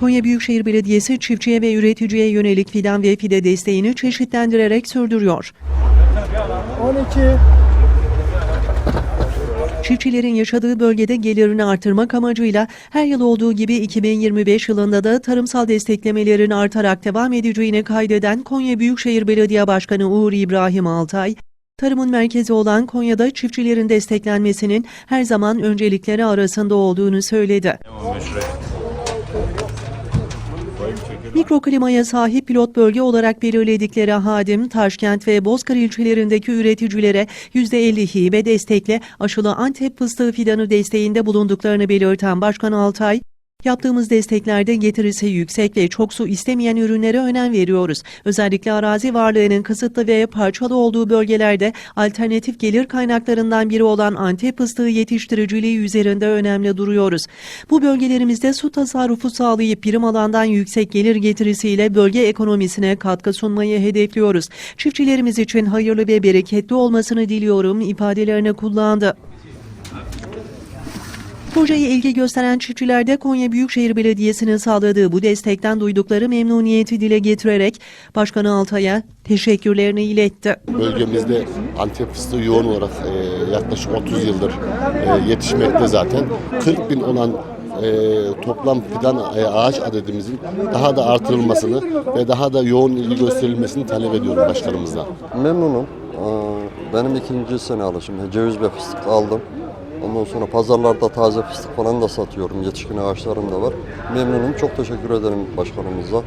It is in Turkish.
Konya Büyükşehir Belediyesi çiftçiye ve üreticiye yönelik fidan ve fide desteğini çeşitlendirerek sürdürüyor. 12. Çiftçilerin yaşadığı bölgede gelirini artırmak amacıyla her yıl olduğu gibi 2025 yılında da tarımsal desteklemelerin artarak devam edeceğini kaydeden Konya Büyükşehir Belediye Başkanı Uğur İbrahim Altay, tarımın merkezi olan Konya'da çiftçilerin desteklenmesinin her zaman öncelikleri arasında olduğunu söyledi. Mikroklimaya sahip pilot bölge olarak belirledikleri Hadim, Taşkent ve Bozkır ilçelerindeki üreticilere %50 hibe destekle aşılı Antep fıstığı fidanı desteğinde bulunduklarını belirten Başkan Altay, Yaptığımız desteklerde getirisi yüksek ve çok su istemeyen ürünlere önem veriyoruz. Özellikle arazi varlığının kısıtlı ve parçalı olduğu bölgelerde alternatif gelir kaynaklarından biri olan Antep fıstığı yetiştiriciliği üzerinde önemli duruyoruz. Bu bölgelerimizde su tasarrufu sağlayıp birim alandan yüksek gelir getirisiyle bölge ekonomisine katkı sunmayı hedefliyoruz. Çiftçilerimiz için hayırlı ve bereketli olmasını diliyorum ifadelerini kullandı. Projeye ilgi gösteren çiftçiler de Konya Büyükşehir Belediyesi'nin sağladığı bu destekten duydukları memnuniyeti dile getirerek Başkan Altay'a teşekkürlerini iletti. Bölgemizde Antep fıstığı yoğun olarak e, yaklaşık 30 yıldır e, yetişmekte zaten. 40 bin olan e, toplam fidan e, ağaç adedimizin daha da artırılmasını ve daha da yoğun ilgi gösterilmesini talep ediyorum başkanımızdan. Memnunum. Benim ikinci sene alışım. Ceviz ve fıstık aldım. Ondan sonra pazarlarda taze fıstık falan da satıyorum. Yetişkin ağaçlarım da var. Memnunum. Çok teşekkür ederim başkanımıza.